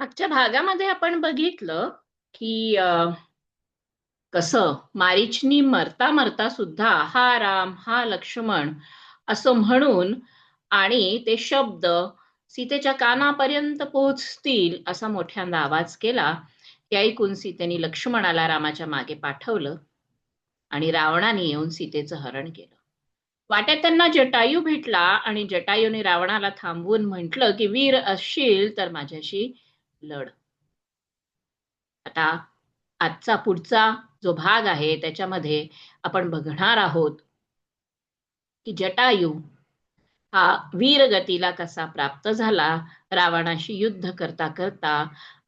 मागच्या भागामध्ये आपण बघितलं की कसं मारीचनी मरता मरता सुद्धा हा राम हा लक्ष्मण असं म्हणून आणि ते शब्द सीतेच्या कानापर्यंत पोहोचतील असा मोठ्यांदा आवाज केला ते ऐकून सीतेने लक्ष्मणाला रामाच्या मागे पाठवलं आणि रावणाने येऊन सीतेचं हरण केलं. वाट्यात त्यांना जटायू भेटला आणि जटायूने रावणाला थांबवून म्हटलं की वीर असशील तर माझ्याशी लढ. आता आजचा पुढचा जो भाग आहे त्याच्यामध्ये आपण बघणार आहोत की जटायू हा वीरगतीला कसा प्राप्त झाला रावणाशी युद्ध करता करता.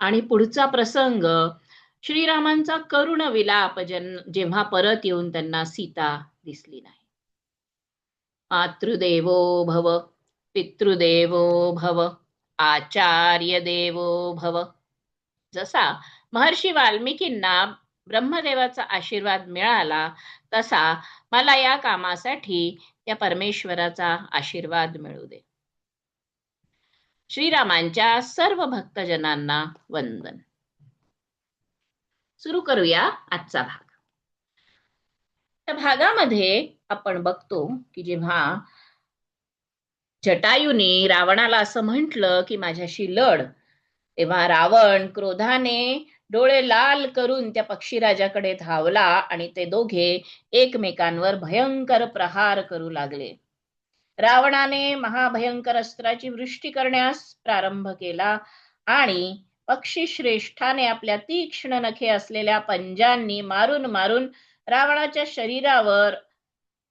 आणि पुढचा प्रसंग श्रीरामांचा करुण विलाप जन जेव्हा परत येऊन त्यांना सीता दिसली नाही. मातृदेवो भव पितृदेवो भव. आचार्य देवो भव. जसा महर्षी वाल्मिकींना ब्रह्मदेवाचा आशीर्वाद मिळाला तसा मला या कामासाठी त्या परमेश्वराचा आशीर्वाद मिळू दे. श्रीरामांच्या सर्व भक्तजनांना वंदन. सुरू करूया आजचा भाग. त्या भागामध्ये आपण बघतो की जेव्हा जटायूने रावणाला असं म्हटलं की माझ्याशी लढ. तेव्हा रावण क्रोधाने डोळे लाल करून त्या पक्षीराजाकडे धावला आणि ते दोघे एकमेकांवर भयंकर प्रहार करू लागले. रावणाने महाभयंकर अस्त्राची वृष्टी करण्यास प्रारंभ केला आणि पक्षी श्रेष्ठाने आपल्या तीक्ष्ण नखे असलेल्या पंजांनी मारून मारून रावणाच्या शरीरावर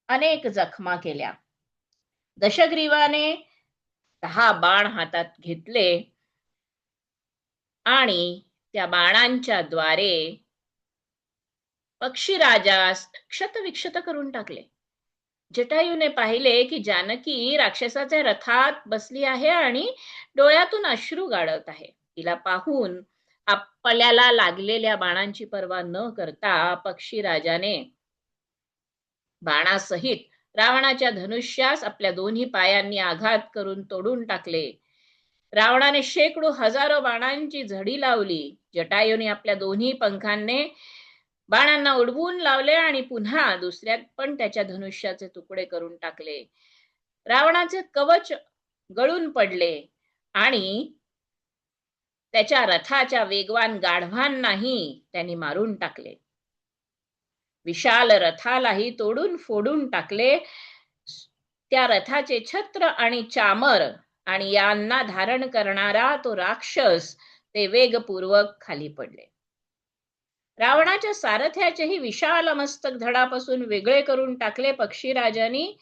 अनेक जखमा केल्या. दशग्रीवाने दहा बाण हातात घेतले आणि त्या बाणांच्या द्वारे पक्षीराजास क्षतविक्षत करून टाकले. जटायूने पाहिले की जानकी राक्षसाच्या रथात बसली आहे आणि डोळ्यातून अश्रू गाळत आहे. तिला पाहून आपल्याला लागलेल्या बाणांची पर्वा न करता पक्षीराजाने बाणासहित रावणाच्या धनुष्यास आपल्या दोन्ही पायांनी आघात करून तोडून टाकले. रावणाने शेकडो हजारो बाणांची झडी लावली. जटायूने आपल्या दोन्ही पंखांनी बाणांना उडवून लावले आणि पुन्हा दुसऱ्यात पण त्याच्या धनुष्याचे तुकडे करून टाकले. रावणाचे कवच गळून पडले आणि त्याच्या रथाच्या वेगवान गाढवांनाही त्यांनी मारून टाकले. विशाल रथालाही तोडून फोडून टाकले. त्या रथाचे छत्र आणि चामर आणि यांना धारण करणारा तो राक्षस ते वेगपूर्वक खाली पडले. रावणाच्या सारथ्याचेही विशाल मस्तक धडापासून वेगळे करून टाकले पक्षीराजानी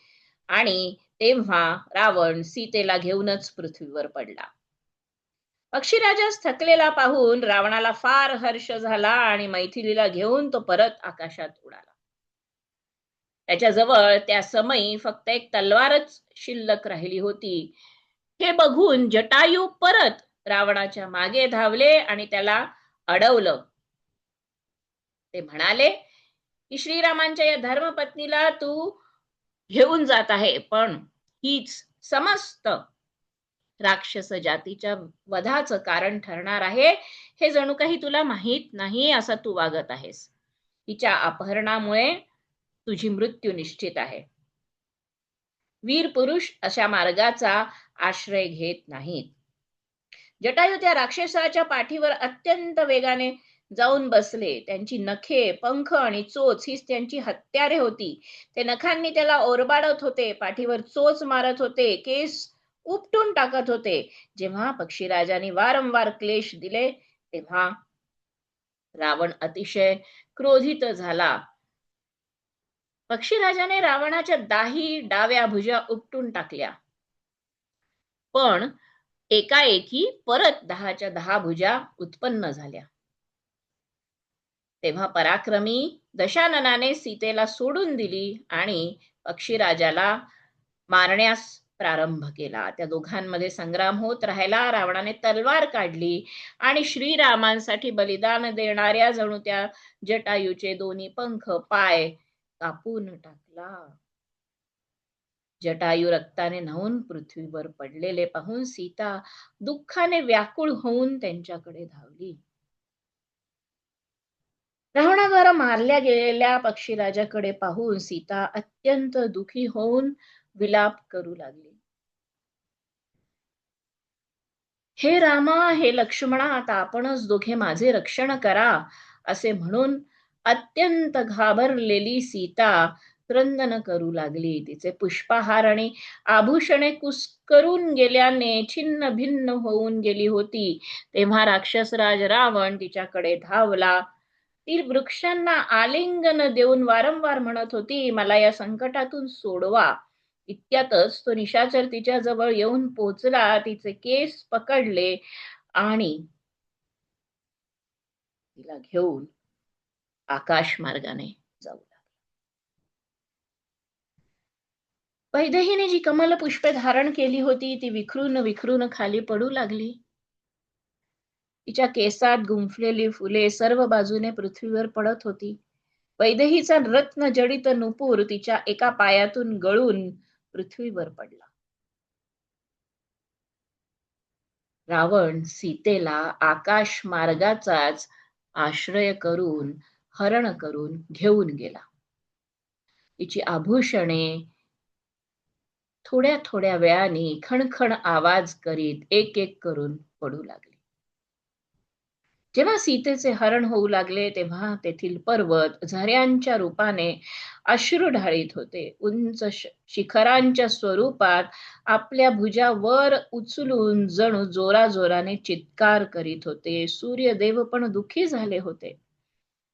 आणि तेव्हा रावण सीतेला घेऊनच पृथ्वीवर पडला. पक्षीराजास थकलेला पाहून रावणाला फार हर्ष झाला आणि मैथिलीला घेऊन तो परत आकाशात उडाला. त्याच्याजवळ त्या समयी फक्त एक तलवारच शिल्लक राहिली होती. हे बघून जटायू परत रावणाच्या मागे धावले आणि त्याला अडवलं. ते म्हणाले की श्रीरामांच्या या धर्मपत्नीला तू घेऊन जात आहे पण हीच समस्त राक्षस जातीच्या वधाचं कारण ठरणार आहे. हे जणू काही तुला माहीत नाही असं तू वागत आहेस. तिच्या अपहरणामुळे तुझी मृत्यू निश्चित आहे. वीर पुरुष अशा मार्गाचा आश्रय घेत नाहीत. जटायू त्या राक्षसाच्या पाठीवर अत्यंत वेगाने जाऊन बसले. त्यांची नखे पंख आणि चोच हीच त्यांची हत्यारे होती. ते नखांनी त्याला ओरबाडत होते. पाठीवर चोच मारत होते. केस उपटून टाकत होते. जेव्हा पक्षीराजाने वारंवार क्लेश दिले तेव्हा रावण अतिशय क्रोधित झाला. पक्षीराजाने रावणाच्या दाही डाव्या भुजा उपटून टाकल्या. पण एकाएकी परत दहाच्या दहा भुजा उत्पन्न झाल्या. तेव्हा पराक्रमी दशाननाने सीतेला सोडून दिली आणि पक्षीराजाला मारण्यास प्रारंभ केला. त्या दोघांमध्ये संग्राम होत राहिला. रावणाने तलवार काढली आणि श्रीरामांसाठी बलिदान देणाऱ्या जणू त्या जटायूचे दोन्ही पंख पाय कापून टाकला. जटायू रक्ताने न्हावून पृथ्वीवर पडलेले पाहून सीता दुःखाने व्याकुळ होऊन त्यांच्याकडे धावली. रावणाद्वारा मारल्या गेलेल्या पक्षीराजाकडे पाहून सीता अत्यंत दुखी होऊन विलाप करू लागली. हे रामा हे लक्ष्मणा आता आपणच दोघे माझे रक्षण करा असे म्हणून अत्यंत घाबरलेली सीता क्रंदन करू लागली. तिचे पुष्पहार आणि आभूषणे कुस्करून गेल्याने छिन्न भिन्न होऊन गेली होती. तेव्हा राक्षसराज रावण तिच्याकडे धावला. ती वृक्षांना आलिंगन देऊन वारंवार म्हणत होती मला या संकटातून सोडवा. इतक्यातच तो निशाचर तिच्या जवळ येऊन पोचला तिचे केस पकडले आणि तिला घेऊन आकाश मार्गाने जाऊ वैदेहीने जी कमल पुष्पे धारण केली होती ती विखरून विखरून खाली पडू लागली. तिच्या केसात गुंफलेली फुले सर्व बाजूने पृथ्वीवर पडत होती. वैदहीचा रत्न जडित नुपूर तिच्या एका पायातून गळून पृथ्वीवर पडला. रावण सीतेला आकाश मार्गाचाच आश्रय करून हरण करून घेऊन गेला. तिची आभूषणे थोड्या थोड्या वेळाने खणखण आवाज करीत एक एक करून पडू लागले. जेव्हा सीतेचे हरण होऊ लागले तेव्हा तेथील पर्वत झऱ्यांच्या रूपाने अश्रू ढाळीत होते. उंच शिखरांच्या स्वरूपात आपल्या भुजा वर उचलून जणू जोराजोराने चित्कार करीत होते. सूर्यदेव पण दुखी झाले होते.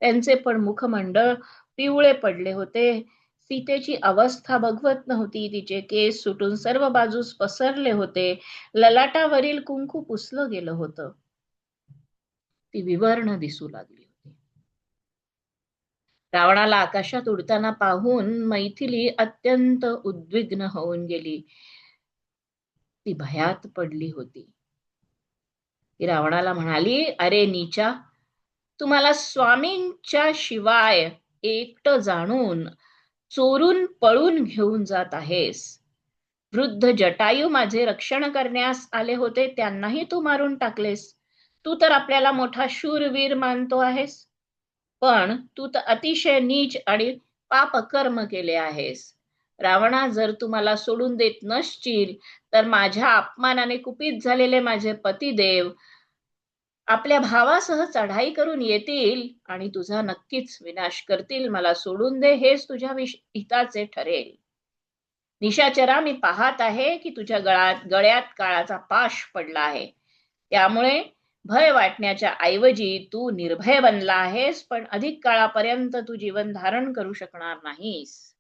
त्यांचे पण मुखमंडळ पिवळे पडले होते. सीतेची अवस्था बघवत नव्हती. तिचे केस सुटून सर्व बाजूस पसरले होते. ललाटावरील कुंकू पुसलं गेलं होतं. ती विवर्ण दिसू लागली होती. रावणाला आकाशात उडताना पाहून मैथिली अत्यंत उद्विग्न होऊन गेली. ती भयात पडली होती. ती रावणाला म्हणाली अरे नीचा तुम्हाला स्वामींच्या शिवाय एकट जाणून चोरून पळून घेऊन जात आहेस. वृद्ध जटायू माझे रक्षण करण्यास आले होते त्यांनाही तू मारून टाकलेस. तू तर आपल्याला मोठा शूरवीर मानतो आहेस. पण तू तर अतिशय नीच आणि पाप कर्म केले आहेस. रावणा जर तू मला सोडून देत नसशील तर माझ्या अपमानाने कुपित झालेले माझे पतिदेव आपल्या भावासह चढाई करून येतील आणि तुझा नक्कीच विनाश करतील. मला सोडून दे हेच तुझ्या हिताचे ठरेल. निशाचरा मी पाहत आहे की तुझ्या गळ्यात गळ्यात काळाचा पाश पडला आहे. त्यामुळे भय वाटण्याच्या ऐवजी तू निर्भय बनला आहेस पण अधिक काळापर्यंत तू जीवन धारण करू शकणार नाहीस.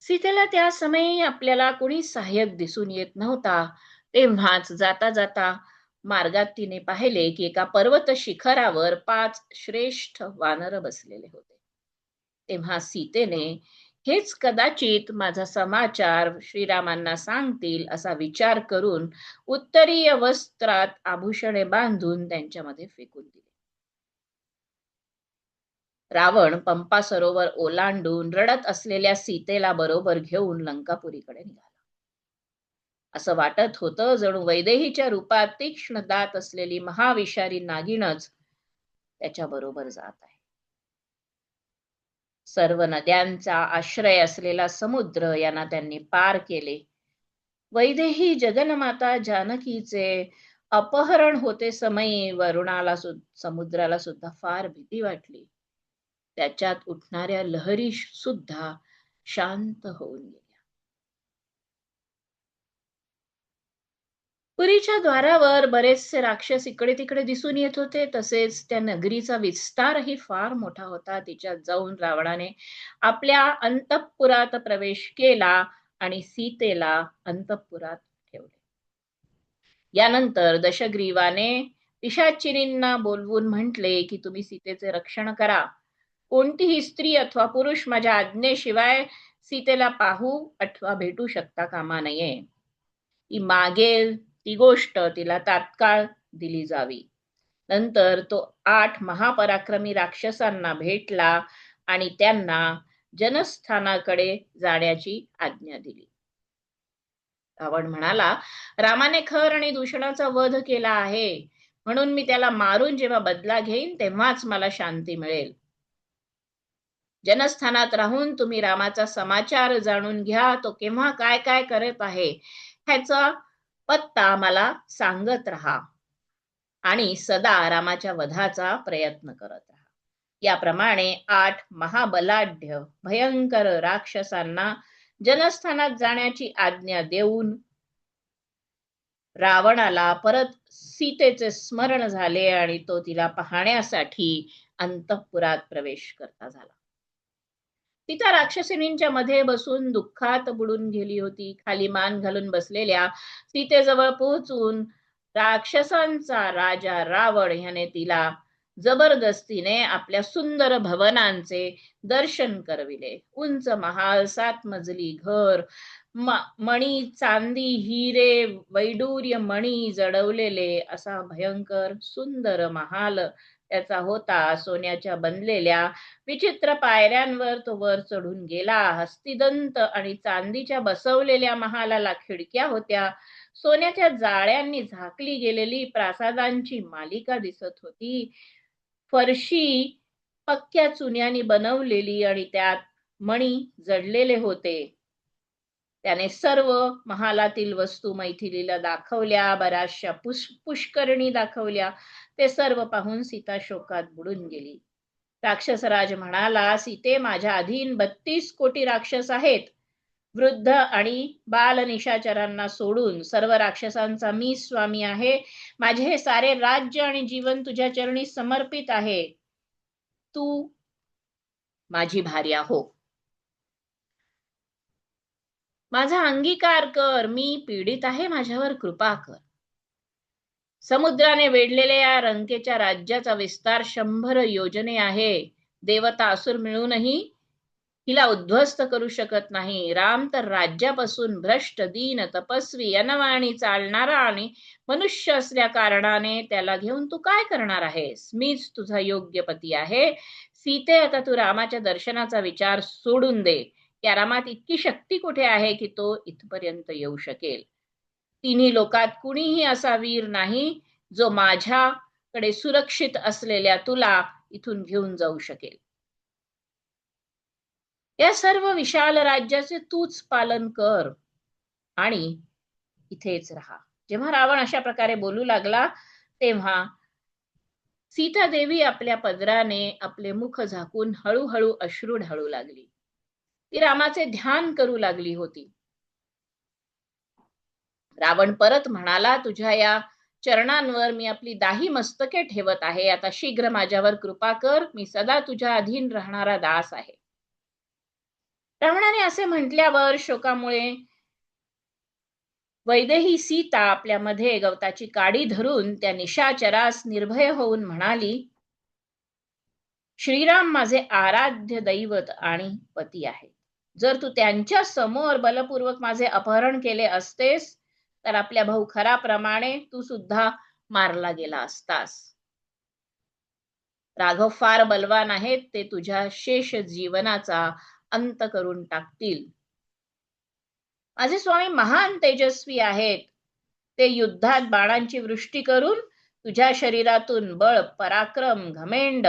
सीतेला त्या समयी आपल्याला कोणी सहाय्यक दिसून येत नव्हता. तेव्हाच जाता जाता मार्गात तिने पाहिले की एका पर्वत शिखरावर पाच श्रेष्ठ वानर बसलेले होते. तेव्हा सीतेने हेच कदाचित माझा समाचार श्रीरामांना सांगतील असा विचार करून उत्तरीय वस्त्रात आभूषणे बांधून त्यांच्यामध्ये फेकून दिले. रावण पंपा सरोवर ओलांडून रडत असलेल्या सीतेला बरोबर घेऊन लंकापुरीकडे निघाला. असं वाटत होतं जणू वैदेहीच्या रूपात तीक्ष्ण दात असलेली महाविषारी नागिणच त्याच्या बरोबर जात आहे. सर्व नद्यांचा आश्रय असलेला समुद्र यांना त्यांनी पार केले. वैदेही जगनमाता जानकीचे अपहरण होते समयी वरुणाला समुद्राला सुद्धा फार भीती वाटली. त्याच्यात उठणाऱ्या लहरी सुद्धा शांत होऊन गेली. पुरीच्या द्वारावर बरेचसे राक्षस इकडे तिकडे दिसून येत होते. तसेच त्या नगरीचा विस्तारही फार मोठा होता. तिच्यात जाऊन रावणाने आपल्या अंतपुरात प्रवेश केला आणि सीतेला अंतपुरात ठेवले. यानंतर दशग्रीवाने पिशाचिनींना बोलवून म्हटले की तुम्ही सीतेचे रक्षण करा. कोणतीही स्त्री अथवा पुरुष माझ्या आज्ञेशिवाय सीतेला पाहू अथवा भेटू शकता कामा नये. ती मागेल ती गोष्ट तिला तात्काळ दिली जावी. नंतर तो आठ महापराक्रमी राक्षसांना भेटला आणि त्यांना जनस्थानाकडे जाण्याची आज्ञा दिली. रावण म्हणाला रामाने खर आणि दूषणाचा वध केला आहे. म्हणून मी त्याला मारून जेव्हा बदला घेईन तेव्हाच मला शांती मिळेल. जनस्थानात राहून तुम्ही रामाचा समाचार जाणून घ्या. तो केव्हा काय काय करत आहे? ह्याचा पत्ता मला सांगत राहा आणि सदा रामाच्या वधाचा प्रयत्न करत राहा. याप्रमाणे आठ महाबलाढ्य भयंकर राक्षसांना जनस्थानात जाण्याची आज्ञा देऊन रावणाला परत सीतेचे स्मरण झाले आणि तो तिला पाहण्यासाठी अंतपुरात प्रवेश करता झाला. सीता राक्षसिनींच्या मध्ये बसून दुःखात बुडून गेली होती. खाली मान घालून बसलेल्या सीतेजवळ पोहोचून राक्षसांचा राजा रावण ह्याने तिला जबरदस्तीने आपल्या सुंदर भवनांचे दर्शन करविले. उंच महाल सात मजली घर मणी चांदी हिरे वैडूर्य मणी जडवलेले असा भयंकर सुंदर महाल त्याचा होता. सोन्याच्या बनलेल्या विचित्र पायऱ्यांवर तो वर चढून गेला. हस्तिदंत आणि चांदीच्या बसवलेल्या महालाला खिडक्या होत्या. सोन्याच्या जाळ्यांनी झाकली गेलेली प्रासादांची मालिका दिसत होती. फरशी पक्क्या चुन्यानी बनवलेली आणि त्यात मणी जडलेले होते. त्याने सर्व महालातील वस्तू मैथिलीला दाखवल्या बऱ्याचशा पुष पुष्करणी दाखवल्या. ते सर्व पाहून सीता शोकात बुडून गेली. राक्षसराज म्हणाला सीते माझ्या अधीन बत्तीस कोटी राक्षस आहेत. वृद्ध आणि बाल निशाचरांना सोडून सर्व राक्षसांचा मी स्वामी आहे. माझे हे सारे राज्य आणि जीवन तुझ्या चरणी समर्पित आहे. तू माझी भार्या हो. माझा अंगीकार कर. मी पीडित आहे. माझ्यावर कृपा कर. समुद्राने वेढलेल्या या रंकेच्या राज्याचा विस्तार शंभर योजने आहे. देवता असुर मिळूनही हिला उद्ध्वस्त करू शकत नाही. राम तर राज्यापासून भ्रष्ट दीन तपस्वी अनवाणी चालणारा आणि मनुष्य असल्या कारणाने त्याला घेऊन तू काय करणार आहेस? मीच तुझा योग्य पती आहे. सीते आता तू रामाच्या दर्शनाचा विचार सोडून दे. या रामात इतकी शक्ती कुठे आहे की तो इथपर्यंत येऊ शकेल? तिन्ही लोकात कुणीही असा वीर नाही जो माझ्याकडे सुरक्षित असलेल्या तुला इथून घेऊन जाऊ शकेल. या सर्व विशाल राज्याचे तूच पालन कर आणि इथेच राहा. जेव्हा रावण अशा प्रकारे बोलू लागला तेव्हा सीता देवी आपल्या पदराने आपले मुख झाकून हळूहळू अश्रू ढाळू लागली. ती रामाचे ध्यान करू लागली होती. रावण परत म्हणाला तुझ्या या चरणांवर मी आपली दाही मस्तके ठेवत आहे. आता शीघ्र माझ्यावर कृपा कर. मी सदा तुझ्या अधीन राहणारा दास आहे. रावणाने असे म्हटल्यावर शोकामुळे वैदेही सीता आपल्यामध्ये गवताची काडी धरून त्या निशाचरास निर्भय होऊन म्हणाली श्रीराम माझे आराध्य दैवत आणि पती आहे जर तू त्यांच्यासमोर बलपूर्वक माझे अपहरण केले असतेस तर आपल्या भाऊ खराप्रमाणे तू सुद्धा मारला गेला असतास. राघव फार बलवान आहेत ते तुझ्या शेष जीवनाचा अंत करून टाकतील. माझे स्वामी महान तेजस्वी आहेत. ते युद्धात बाणांची वृष्टी करून तुझ्या शरीरातून बळ पराक्रम घमेंड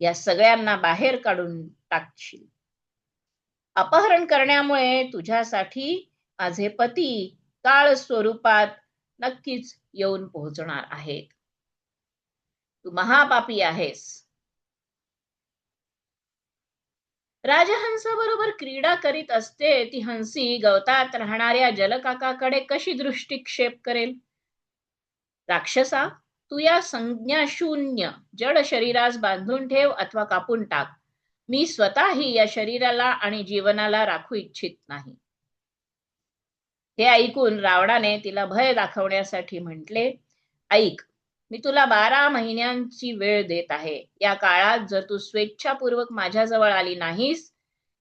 या सगळ्यांना बाहेर काढून टाकशील. अपहरण करण्यामुळे तुझ्यासाठी माझे पती काळ स्वरूपात नक्कीच येऊन पोहोचणार आहेत. तू महापापी आहेस. राजहंसाबरोबर क्रीडा करीत असते ती हंसी गवतात राहणाऱ्या जलकाकाकडे कशी दृष्टिक्षेप करेल? राक्षसा तू या संज्ञा शून्य जड शरीरास बांधून ठेव अथवा कापून टाक. मी स्वतःही या शरीराला आणि जीवनाला राखू इच्छित नाही. हे ऐकून रावणाने तिला भय दाखवण्यासाठी म्हटले ऐक मी तुला बारा महिन्यांची वेळ देत आहे. या काळात जर तू स्वेच्छापूर्वक माझ्याजवळ आली नाहीस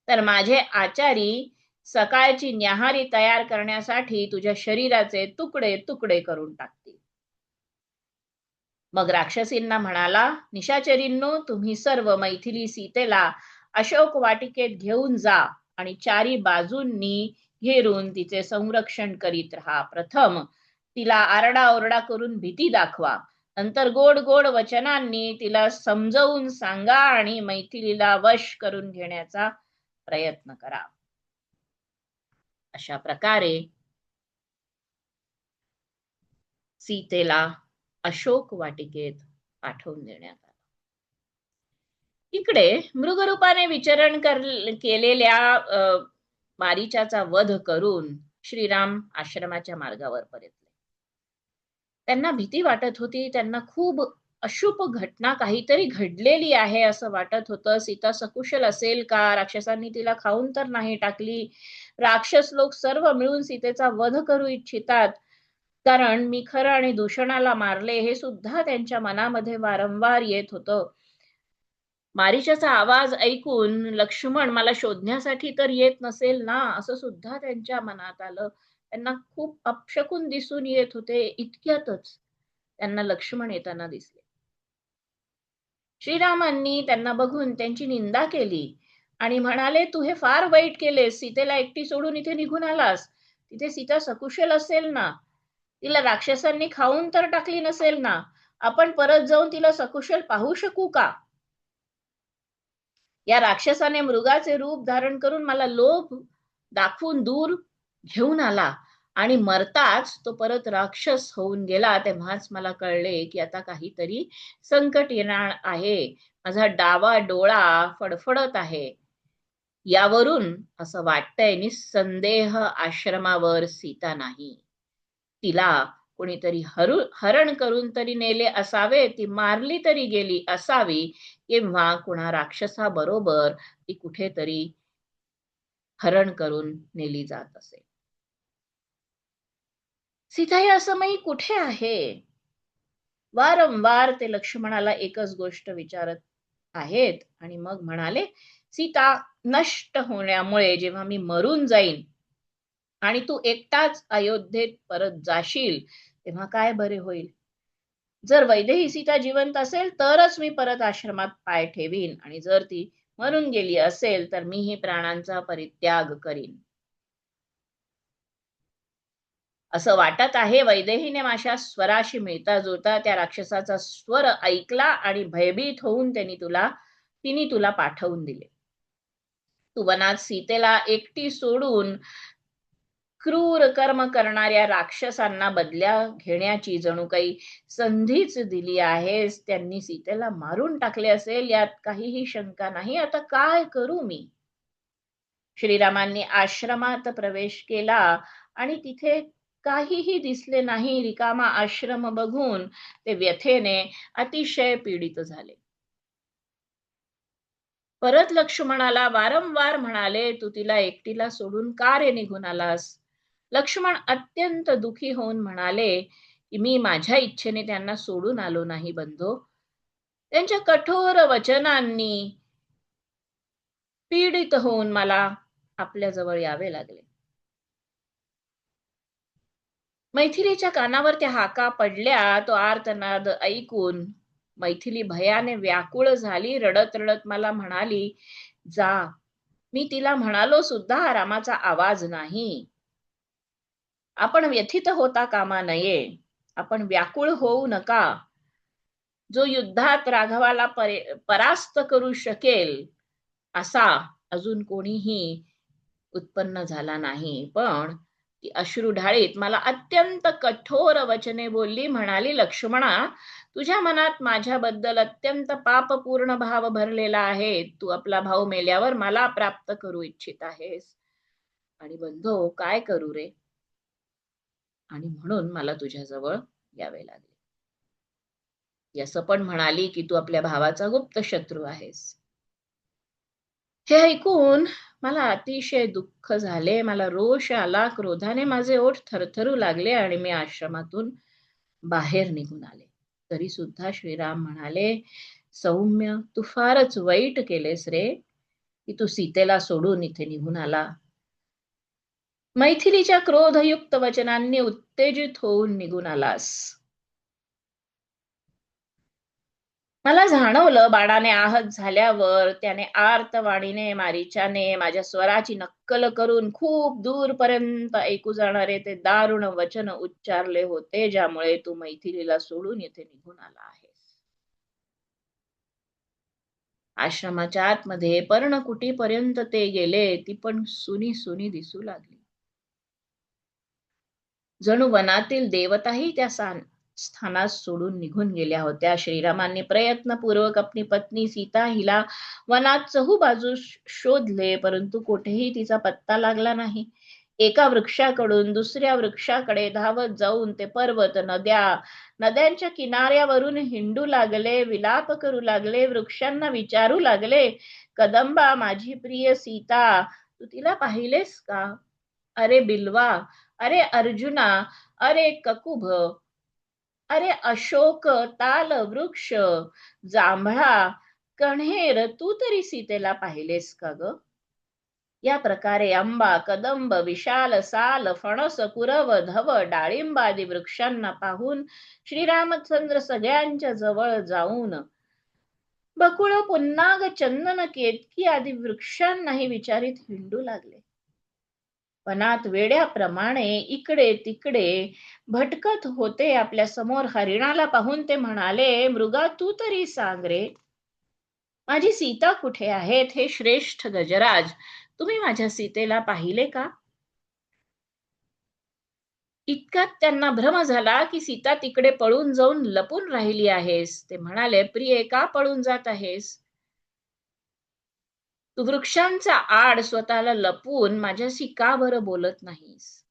तर माझे आचारी सकाळची न्याहारी तयार करण्यासाठी तुझ्या शरीराचे तुकडे तुकडे करून टाकतील. मग राक्षसींना म्हणाला निशाचरींनो तुम्ही सर्व मैथिली सीतेला अशोक वाटिकेत घेऊन जा आणि चारी बाजूंनी घेरून तिचे संरक्षण करीत राहा. प्रथम तिला आरडाओरडा करून भीती दाखवा. नंतर गोड गोड वचनांनी तिला समजवून सांगा आणि मैथिलीला वश करून घेण्याचा प्रयत्न करा. अशा प्रकारे सीतेला अशोक वाटिकेत पाठवून देण्यात आलं. इकडे मृगरूपाने विचरण कर केलेल्या मारीचाचा वध करून श्रीराम आश्रमाच्या मार्गावर परतले. त्यांना भीती वाटत होती त्यांना खूप अशुभ घटना काहीतरी घडलेली आहे असं वाटत होतं. सीता सकुशल असेल का? राक्षसांनी तिला खाऊन तर नाही टाकली. राक्षस लोक सर्व मिळून सीतेचा वध करू इच्छितात. कारण मी खरं आणि दूषणाला मारले हे सुद्धा त्यांच्या मनामध्ये वारंवार येत होतं. मारिशाचा आवाज ऐकून लक्ष्मण मला शोधण्यासाठी तर येत नसेल ना? असं सुद्धा त्यांच्या मनात आलं. त्यांना खूप अपशकून दिसून येत होते इतक्यातच त्यांना लक्ष्मण येताना दिसले. श्रीरामांनी त्यांना बघून त्यांची निंदा केली आणि म्हणाले तू हे फार वाईट केलेस. सीतेला एकटी सोडून इथे निघून आलास. तिथे सीता सकुशल असेल ना? तिला राक्षसांनी खाऊन तर टाकली नसेल ना? आपण परत जाऊन तिला सकुशल पाहू शकू का? या राक्षसाने मृगाचे रूप धारण करून मला लोभ दाखवून दूर घेऊन आला. आणि मरताच तो परत राक्षस होऊन गेला. तेव्हाच मला कळले की आता काहीतरी संकट येणार आहे. माझा डावा डोळा फडफडत आहे. यावरून असं वाटतंय निसंदेह आश्रमावर सीता नाही. तिला कुणीतरी हरु हरण करून तरी नेले असावे ती मारली तरी गेली असावी किंवा कुणा राक्षसाबरोबर ती कुठेतरी हरण करून नेली जात असे. सीता या समयी कुठे आहे? वारंवार ते लक्ष्मणाला एकच गोष्ट विचारत आहेत आणि मग म्हणाले सीता नष्ट होण्यामुळे जेव्हा मी मरून जाईन आणि तू एकटाच अयोध्येत परत जाशील तेव्हा काय बरे होईल? जर वैदेही सीता जिवंत असेल तरच मी परत आश्रमात पाय ठेवीन. आणि जर ती मरून गेली असेल तर मीही प्राणांचा परित्याग करीन. असं वाटत आहे वैदेहीने माझ्या स्वराशी मिळता जुळता त्या राक्षसाचा स्वर ऐकला आणि भयभीत होऊन त्यांनी तुला तिने तुला पाठवून दिले. तू वनात सीतेला एकटी सोडून क्रूर कर्म करणाऱ्या राक्षसांना बदल्या घेण्याची जणू काही संधीच दिली आहेस. त्यांनी सीतेला मारून टाकले असेल यात काहीही शंका नाही. आता काय करू मी? श्रीरामांनी आश्रमात प्रवेश केला आणि तिथे काहीही दिसले नाही. रिकामा आश्रम बघून ते व्यथेने अतिशय पीडित झाले. परत लक्ष्मणाला वारंवार म्हणाले तू तिला एकटीला सोडून का रे निघून आलास? लक्ष्मण अत्यंत दुखी होऊन म्हणाले की मी माझ्या इच्छेने त्यांना सोडून आलो नाही बंधो. त्यांच्या कठोर वचनांनी पीडित होऊन मला आपल्या जवळ यावे लागले. मैथिलीच्या कानावर त्या हाका पडल्या तो आर्तनाद ऐकून मैथिली भयाने व्याकुळ झाली रडत रडत मला म्हणाली जा मी तिला म्हणालो सुद्धा रामाचा आवाज नाही. आपण व्यथित होता कामा नये. आपण व्याकुळ होऊ नका. जो युद्धात राघवाला परास्त करू शकेल असा अजून कोणीही उत्पन्न झाला नाही. पण ती अश्रू ढाळीत मला अत्यंत कठोर वचने बोलली म्हणाली लक्ष्मणा तुझ्या मनात माझ्याबद्दल अत्यंत पापपूर्ण भाव भरलेला आहे. तू आपला भाऊ मेल्यावर मला प्राप्त करू इच्छित आहेस. आणि बंधो काय करू रे? आणि म्हणून मला तुझ्याजवळ यावे लागले. असं पण म्हणाली की तू आपल्या भावाचा गुप्त शत्रू आहेस. हे ऐकून मला अतिशय दुःख झाले. मला रोष आला. क्रोधाने माझे ओठ थरथरू लागले आणि मी आश्रमातून बाहेर निघून आले. तरी सुद्धा श्रीराम म्हणाले सौम्य तू फारच वाईट केलेस रे. की तू सीतेला सोडून इथे निघून आला. मैथिलीच्या क्रोधयुक्त वचनांनी उत्तेजित होऊन निघून आलास. मला जाणवलं बाणाने आहत झाल्यावर त्याने आर्तवाणीने मारीच्याने माझ्या स्वराची नक्कल करून खूप दूरपर्यंत ऐकू जाणारे ते दारुण वचन उच्चारले होते ज्यामुळे तू मैथिलीला सोडून येथे निघून आला आहेस. आश्रमाच्या आतमध्ये पर्णकुटीपर्यंत ते गेले ती पण सुनी सुनी दिसू लागली. जणू वनातील देवताही त्या स्थानास सोडून निघून गेल्या होत्या. श्रीरामांनी प्रयत्नपूर्वक आपली पत्नी सीता हिला वनात चहूबाजू शोधले परंतु कुठेही तिचा पत्ता लागला नाही. एका वृक्षाकडून दुसऱ्या वृक्षाकडे धावत जाऊन ते पर्वत नद्या नद्यांच्या किनाऱ्यावरून हिंडू लागले विलाप करू लागले वृक्षांना विचारू लागले कदंबा माझी प्रिय सीता तू तिला पाहिलेस का? अरे बिल्वा अरे अर्जुना अरे ककुभ अरे अशोक ताल वृक्ष जांभळा कण्हेर तू तरी सीतेला पाहिलेस का ग? या प्रकारे आंबा कदंब विशाल साल फणस कुरव धव डाळिंबादी वृक्षांना पाहून श्रीरामचंद्र सगळ्यांच्या जवळ जाऊन बकुळ पुन्नाग चंदन केतकी आदी वृक्षांनाही विचारित हिंडू लागले. वनात वेड्याप्रमाणे इकडे तिकडे भटकत होते आपल्यासमोर. हरिणाला पाहून ते म्हणाले मृगा तू तरी सांग रे. माझी सीता कुठे आहेत? हे श्रेष्ठ गजराज तुम्ही माझ्या सीतेला पाहिले का? इतकात त्यांना भ्रम झाला की सीता तिकडे पळून जाऊन लपून राहिली आहेस. ते म्हणाले प्रिये का पळून जात आहेस? वृक्षांचा आड स्वतःला लपून माझ्याशी का बरं बोलत नाहीस?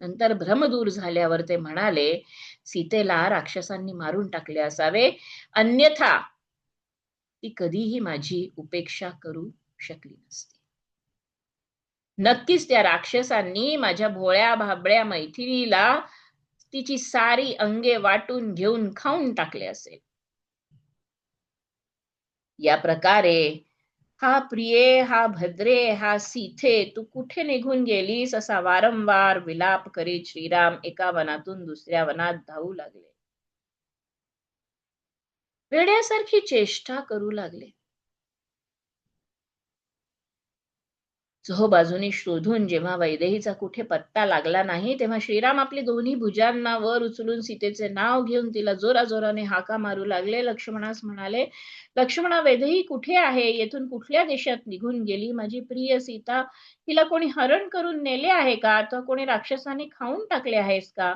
नंतर भ्रम दूर झाल्यावर ते म्हणाले सीतेला राक्षसांनी मारून टाकले असावे अन्यथा ती कधीही माझी उपेक्षा करू शकली नसती. नक्कीच त्या राक्षसांनी माझ्या भोळ्या भाबड्या मैथिलीला तिची सारी अंगे वाटून घेऊन खाऊन टाकले असेल. या प्रकारे हा प्रिये हा भद्रे हा सीथे तू कुठे निघून गेलीस? असा वारंवार विलाप करीत श्रीराम. एका वनातून दुसऱ्या वनात धावू लागले. वेड्यासारखी चेष्टा करू लागले. बाजूनी शोधून जेव्हा वैदेहीचा कुठे पत्ता लागला नाही तेव्हा श्रीराम आपली दोन्ही भुजांना वर उचलून सीतेचे नाव घेऊन तिला जोराजोराने हाका मारू लागले. लक्ष्मणास म्हणाले लक्ष्मणा वैदेही कुठे आहे? येथून कुठल्या देशात निघून गेली? माझी प्रिय सीता तिला कोणी हरण करून नेले आहे का? अथवा कोणी राक्षसाने खाऊन टाकले आहेस का?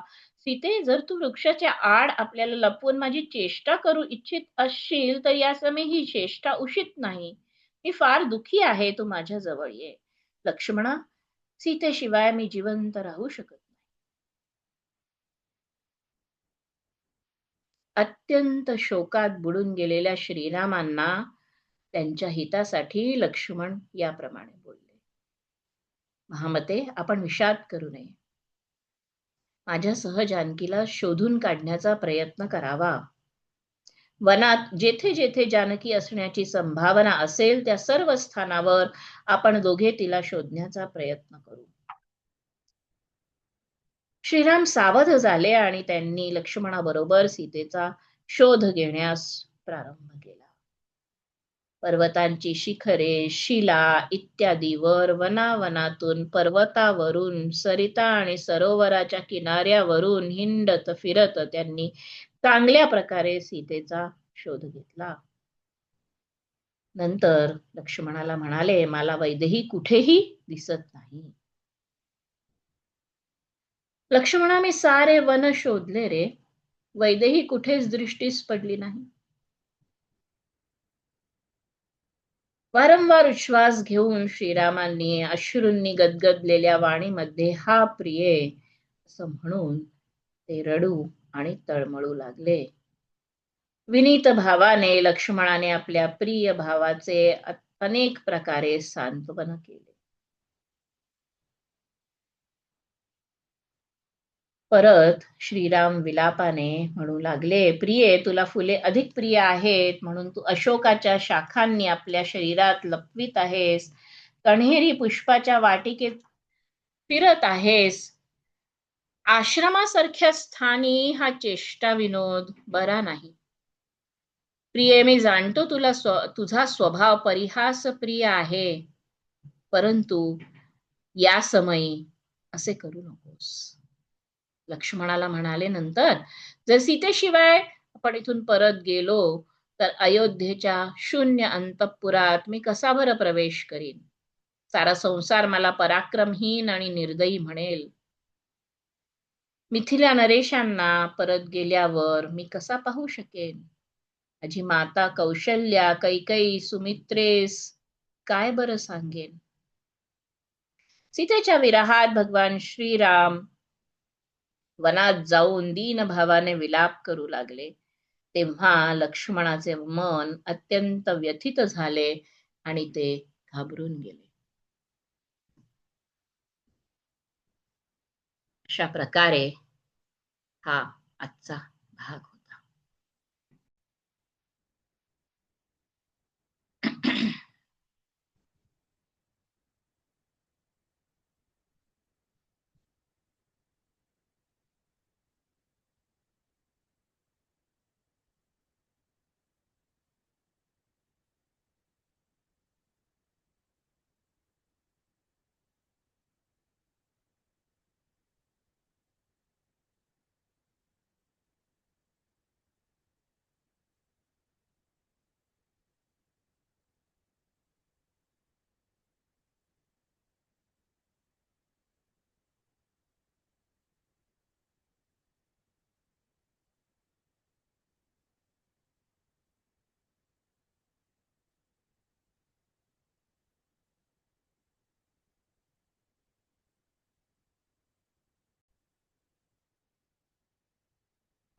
सीते जर तू वृक्षाच्या आड आपल्याला लपवून माझी चेष्टा करू इच्छित असशील तर या समय ही चेष्टा उचित नाही. मी फार दुखी आहे तू माझ्या जवळ ये. लक्ष्मणा सीतेशिवाय मी जिवंत राहू शकत नाही. अत्यंत शोकात बुडून गेलेल्या श्रीरामांना त्यांच्या हितासाठी लक्ष्मण याप्रमाणे बोलले. महामते आपण विषाद करू नये. माझ्या सहजानकीला शोधून काढण्याचा प्रयत्न करावा. वनात जेथे जेथे जानकी असण्याची संभावना असेल त्या सर्व स्थानावर आपण दोघे तिला शोधण्याचा प्रयत्न करू. श्रीराम सावध झाले आणि त्यांनी लक्ष्मणाबरोबर सीतेचा शोध घेण्यास प्रारंभ केला. पर्वतांची शिखरे शिला इत्यादीवर वनावनातून पर्वतावरून सरिता आणि सरोवराच्या किनाऱ्यावरून हिंडत फिरत त्यांनी चांगल्या प्रकारे सीतेचा शोध घेतला. नंतर लक्ष्मणाला म्हणाले मला वैदेही कुठेही दिसत नाही. लक्ष्मणा मी सारे वन शोधले रे वैदेही कुठेच दृष्टीस पडली नाही. वारंवार उच्छ्वास घेऊन श्रीरामांनी अश्रूंनी गदगदलेल्या वाणीमध्ये हा प्रिये असं म्हणून ते रडू आणि तळमळू लागले. विनीत भावाने लक्ष्मणाने आपल्या प्रिय भावाचे अनेक प्रकारे सांत्वन केले. परत श्रीराम विलापाने म्हणू लागले प्रिये तुला फुले अधिक प्रिय आहेत म्हणून तू अशोकाच्या शाखांनी आपल्या शरीरात लपवीत आहेस. कण्हेरी पुष्पाच्या वाटिकेत फिरत आहेस. आश्रमासारख्या स्थानी हा चेष्टा विनोद बरा नाही. प्रिये मी जाणतो तुला स्व तुझा स्वभाव परिहास प्रिय आहे. परंतु या समयी असे करू नकोस. लक्ष्मणाला म्हणाले नंतर जर सीतेशिवाय आपण इथून परत गेलो तर अयोध्येच्या शून्य अंतपुरात मी कसा बरं प्रवेश करीन? सारा संसार मला पराक्रमहीन आणि निर्दयी म्हणेल. मिथिल्या नरेशांना परत गेल्यावर मी कसा पाहू शकेन? माझी माता कौशल्या कैकई सुमित्रेस काय बरं सांगेन? सीतेच्या विराहात भगवान श्रीराम वनात जाऊन दीन भावाने विलाप करू लागले. तेव्हा लक्ष्मणाचे मन अत्यंत व्यथित झाले आणि ते घाबरून गेले. अशा प्रकारे हा आजचा भाग होता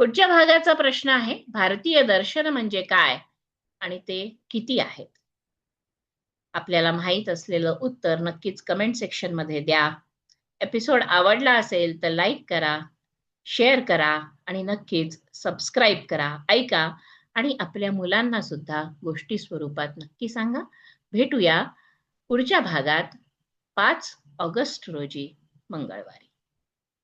पुढच्या भागाचा प्रश्न आहे भारतीय दर्शन म्हणजे काय? आणि ते किती आहेत? आपल्याला माहीत असलेलं उत्तर नक्कीच कमेंट सेक्शनमध्ये द्या. एपिसोड आवडला असेल तर लाईक करा शेअर करा आणि नक्कीच सबस्क्राईब करा ऐका आणि आपल्या मुलांना सुद्धा गोष्टी स्वरूपात नक्की सांगा. भेटूया पुढच्या भागात पाच ऑगस्ट रोजी मंगळवारी.